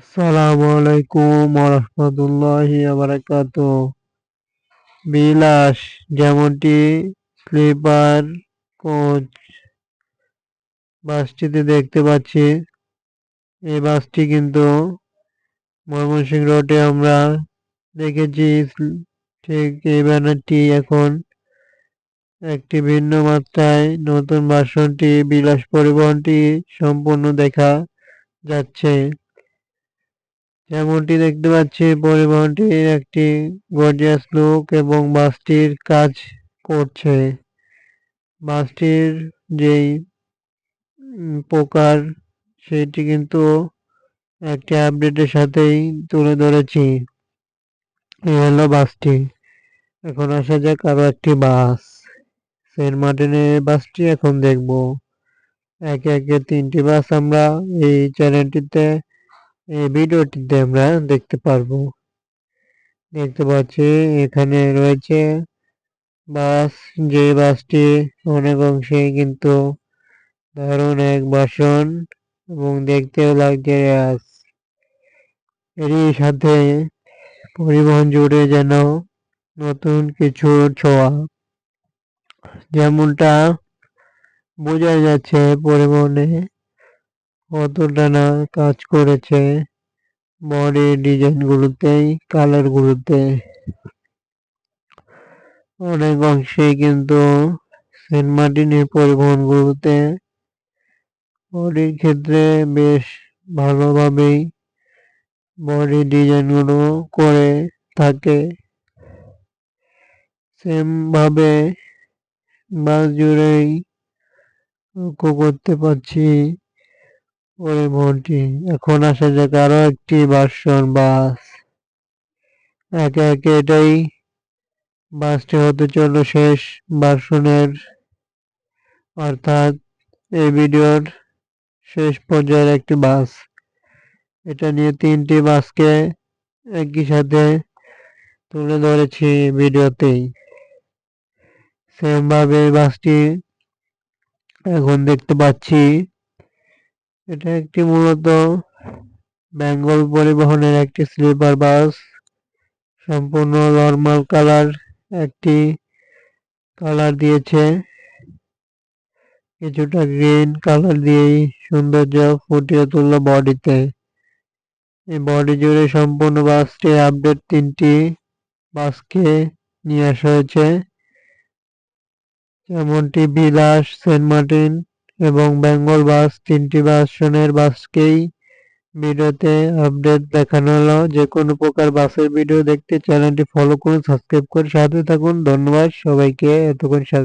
আসসালামু আলাইকুম রহমতুল্লাহি বারাকাত বিলাস, যেমনটি স্লিপার, কোচ, বাসটিতে দেখতে পাচ্ছি। এই বাসটি কিন্তু ময়মনসিংহ রোডে আমরা দেখেছি। ঠিক এই ব্যানারটি এখন একটি ভিন্ন মাত্রায় নতুন ভার্সনটি, বিলাস পরিবহনটি সম্পূর্ণ দেখা যাচ্ছে। যেমনটি দেখতে পাচ্ছি, পরিবহনটির একটি গর্জিয়াস লুক এবং বাসটির কাজ করছে। বাসটির যেই প্রকার সেটি কিন্তু একটি আপডেটের সাথেই তুলে ধরেছি। এই হলো বাসটি। এখন আসা যাক আরও একটি বাস। সেন্ট মার্টিনের বাসটি এখন দেখব। একে একে তিনটি বাস আমরা এই চ্যানেলটিতে এই ভিডিওটিতে আমরা দেখতে পারব। দেখতে পাচ্ছি, এখানে রয়েছে বাস। যে বাসটি অনেক অংশে কিন্তু দারুণ এক বাসন এবং দেখতেও লাগছে এরই সাথে পরিবহন জুড়ে যেন নতুন কিছু ছোঁয়া। যেমনটা বোঝা যাচ্ছে পরিবহনে কতটা না কাজ করেছে বডি ডিজাইনগুলোতেই কালারগুলোতে অনেক অংশে কিন্তু সেন্ট মার্টিনের পরিবহনগুলোতে বডির ক্ষেত্রে বেশ ভালোভাবেই বডি ডিজাইনগুলো করে থাকে। সেমভাবে বাস জুড়েই লক্ষ্য করতে পারছি পরিবহনটি এখন আসা যাক আরও একটি ভার্সন বাস। একে একে এটাই বাসটি হতে চলল শেষ ভার্সনের। অর্থাৎ এই ভিডিওর শেষ পর্যায়ের একটি বাস। এটা নিয়ে তিনটি বাসকে একই সাথে তুলে ধরেছি ভিডিওতেই। সেমভাবে বাসটি এখন দেখতে পাচ্ছি এটা একটি মূলত বেঙ্গল পরিবহনের একটি স্লিপার বাস। সম্পূর্ণ নর্মাল কালার, একটি কালার দিয়েছে। কিছুটা গ্রিন কালার দিয়েই সৌন্দর্য ফুটিয়ে তুলল বডিতে। এই বডি জুড়ে সম্পূর্ণ বাসটি আপডেট তিনটি বাসকে নিয়ে আসা হয়েছে। যেমনটি বিলাস, সেন্ট মার্টিন এবং বেঙ্গল বাস তিনটি ভার্সনের বাসকেই ভিডিওতে আপডেট দেখানো হলো। যে কোনো প্রকার বাসের ভিডিও দেখতে চ্যানেলটি ফলো করুন সাবস্ক্রাইব করে সাথে থাকুন। ধন্যবাদ সবাইকে, এতক্ষণ সাথে